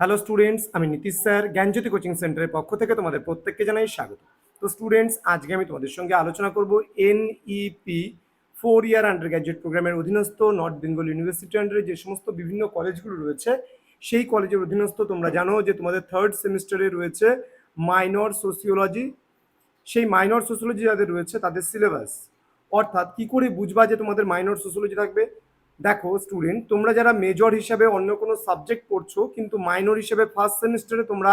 Hello students আমি Nitish sir, জ্ঞানজ্যোতি coaching সেন্টারের পক্ষ থেকে তোমাদের প্রত্যেককে জানাই স্বাগত। তো স্টুডেন্টস আজকে আমি তোমাদের সঙ্গে আলোচনা করব NEP four year undergraduate প্রোগ্রামের অধীনস্থ নর্থ বেঙ্গল ইউনিভার্সিটি আন্ডারে যে সমস্ত বিভিন্ন কলেজগুলো রয়েছে, সেই কলেজের অধীনস্থ তোমরা জানো যে তোমাদের থার্ড সেমিস্টারে রয়েছে মাইনর সোসিওলজি সেই মাইনর সোসিওলজি যাদের রয়েছে, তাদের সিলেবাস অর্থাৎ কি করে বুঝবা যে তোমাদের মাইনর সোসিওলজি থাকবে? দেখো স্টুডেন্ট তোমরা যারা মেজর হিসাবে অন্য কোনো সাবজেক্ট পড়ছো, কিন্তু মাইনর হিসাবে ফার্স্ট সেমিস্টারে তোমরা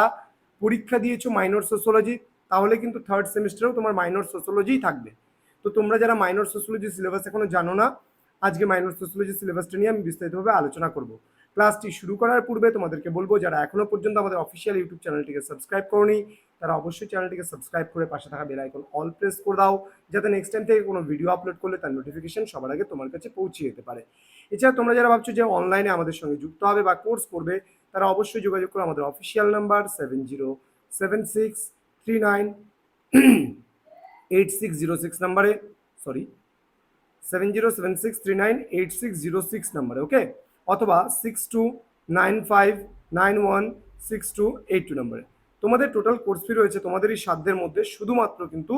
পরীক্ষা দিয়েছ মাইনর সোসিওলজি তাহলে কিন্তু থার্ড সেমিস্টারেও তোমার মাইনর সোসিওলজিই থাকবে। তো তোমরা যারা মাইনর সোসিওলজি সিলেবাস এখনও জানো না, আজকে মাইনর সোসিওলজি সিলেবাসটা নিয়ে আমি বিস্তারিতভাবে আলোচনা করব। ক্লাসটি শুরু করার পূর্বে তোমাদেরকে বলব, যারা এখনও পর্যন্ত আমাদের অফিসিয়াল ইউটিউব চ্যানেলটিকে সাবস্ক্রাইব করনি, তারা অবশ্যই চ্যানেলটিকে সাবস্ক্রাইব করে পাশে থাকা বেল আইকন অল প্রেস করে দাও, যাতে নেক্সট টাইম থেকে কোনো ভিডিও আপলোড করলে তার নোটিফিকেশন সবার আগে তোমার কাছে পৌঁছে যেতে পারে। এছাড়া তোমরা যারা ভাবছ যে অনলাইনে আমাদের সঙ্গে যুক্ত হবে বা কোর্স করবে, তারা অবশ্যই যোগাযোগ করো আমাদের official number seven zero seven six three nine eight six zero six নাম্বারে sorry seven zero seven six three nine eight six zero six নাম্বারে ওকে অথবা six two nine five nine one six two eight two নাম্বারে। তোমাদের total course fee রয়েছে তোমাদের এই সাধ্যের মধ্যে শুধুমাত্র কিন্তু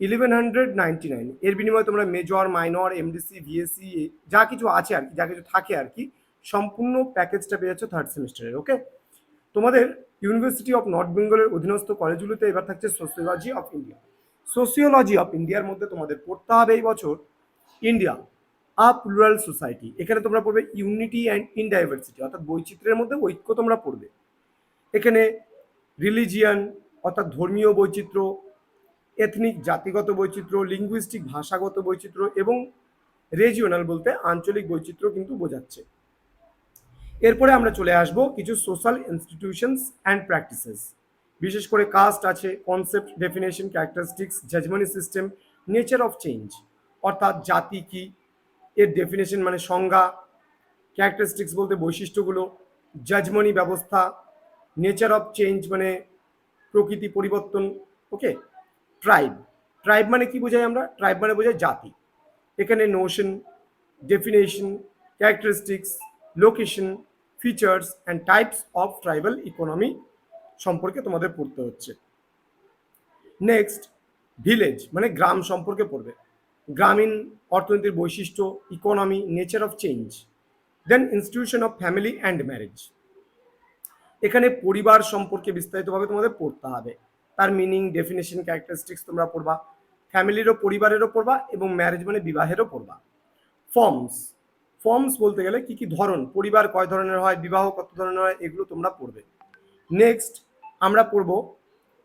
ইলেভেন হান্ড্রেড নাইনটি নাইন এর বিনিময়ে তোমরা মেজর মাইনর এমডিসি ভিএসসি যা কিছু আছে আর কি, যা কিছু থাকে আর কি, সম্পূর্ণ প্যাকেজটা পেয়ে যাচ্ছ থার্ড সেমিস্টারের ওকে তোমাদের ইউনিভার্সিটি অফ নর্থ বেঙ্গলের অধীনস্থ কলেজগুলোতে এবার থাকছে sociology of India sociology of ইন্ডিয়ার মধ্যে তোমাদের পড়তে হবে এই বছর ইন্ডিয়া আ প্লুরাল সোসাইটি এখানে তোমরা পড়বে ইউনিটি অ্যান্ড ইনডাইভার্সিটি অর্থাৎ বৈচিত্র্যের মধ্যে ঐক্য তোমরা পড়বে। এখানে রিলিজিয়ান অর্থাৎ ধর্মীয় বৈচিত্র্য এথনিক জাতিগত বৈচিত্র্য লিঙ্গুইস্টিক ভাষাগত বৈচিত্র্য এবং রেজিওনাল বলতে আঞ্চলিক বৈচিত্র্য কিন্তু বোঝাচ্ছে। এরপরে আমরা চলে আসব কিছু সোশ্যাল ইনস্টিটিউশনস অ্যান্ড প্র্যাকটিসেস বিশেষ করে কাস্ট আছে concept definition characteristics jajmani system nature of change অর্থাৎ জাতি কি এর ডেফিনেশন মানে সংজ্ঞা ক্যারেক্টারিস্টিক্স বলতে বৈশিষ্ট্যগুলো জাজমনি ব্যবস্থা নেচার অফ চেঞ্জ মানে প্রকৃতি পরিবর্তন ওকে ট্রাইব ট্রাইব মানে কি বোঝাই আমরা? ট্রাইব মানে বোঝায় জাতি। এখানে notion definition characteristics location features and types of tribal economy সম্পর্কে তোমাদের পড়তে হচ্ছে। নেক্সট ভিলেজ মানে গ্রাম সম্পর্কে পড়বে। গ্রামীণ অর্থনীতির বৈশিষ্ট্য economy nature of change then institution of family and marriage এখানে পরিবার সম্পর্কে বিস্তারিতভাবে তোমাদের পড়তে হবে। তার মিনিং ডেফিনেশন ক্যারেক্টারিস্টিক্স তোমরা পড়বা। ফ্যামিলিরও পরিবারেরও পড়বা এবং ম্যারেজ মানে বিবাহেরও পড়বা। ফর্মস ফর্মস বলতে গেলে কি কি ধরন? পরিবার কয় ধরনের হয়? বিবাহ কত ধরনের হয়? এগুলো তোমরা পড়বে। নেক্সট আমরা পড়ব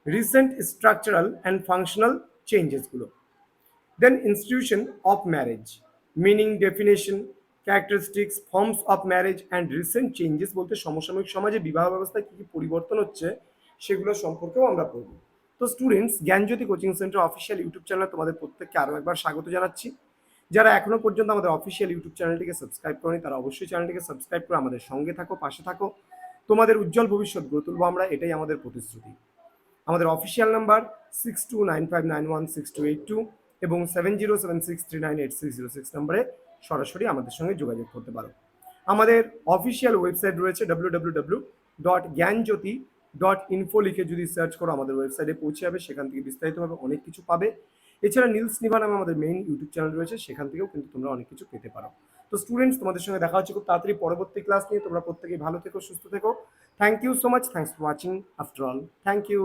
রিসেন্ট স্ট্রাকচারাল অ্যান্ড ফাংশনাল চেঞ্জেসগুলো then institution of marriage meaning definition characteristics forms of marriage and recent changes বলতে সমসাময়িক সমাজে বিবাহ ব্যবস্থায় কী কী পরিবর্তন হচ্ছে সেগুলো সম্পর্কেও আমরা পড়ব। তো students Gyanjyoti coaching centre official YouTube চ্যানেলে তোমাদের প্রত্যেককে আরও একবার স্বাগত জানাচ্ছি। যারা এখনও পর্যন্ত আমাদের অফিসিয়াল ইউটিউব চ্যানেলটিকে সাবস্ক্রাইব করেনি, তারা অবশ্যই চ্যানেলটিকে সাবস্ক্রাইব করে আমাদের সঙ্গে থাকো, পাশে থাকো। তোমাদের উজ্জ্বল ভবিষ্যৎ গড়ে তুলবো আমরা, এটাই আমাদের প্রতিশ্রুতি। আমাদের official number six two nine five nine one six two eight two এবং seven zero seven six three nine eight six zero six নম্বরে সরাসরি আমাদের সঙ্গে যোগাযোগ করতে পারো। আমাদের অফিসিয়াল ওয়েবসাইট রয়েছে W W W dot Gyanjyoti dot info লিখে যদি সার্চ করো, আমাদের ওয়েবসাইটে পৌঁছে যাবে, সেখান থেকে বিস্তারিতভাবে অনেক কিছু পাবে। এছাড়া নীলস নিভা নামে আমাদের মেইন ইউটিউব চ্যানেল রয়েছে, সেখান থেকেও কিন্তু তোমরা অনেক কিছু পেতে পারো। তো স্টুডেন্টস তোমাদের সঙ্গে দেখা হচ্ছে খুব তাড়াতাড়ি পরবর্তী ক্লাস নিয়ে। তোমরা প্রত্যেকেই ভালো থেকো, সুস্থ থেকো। Thank you so much thanks for watching after all thank you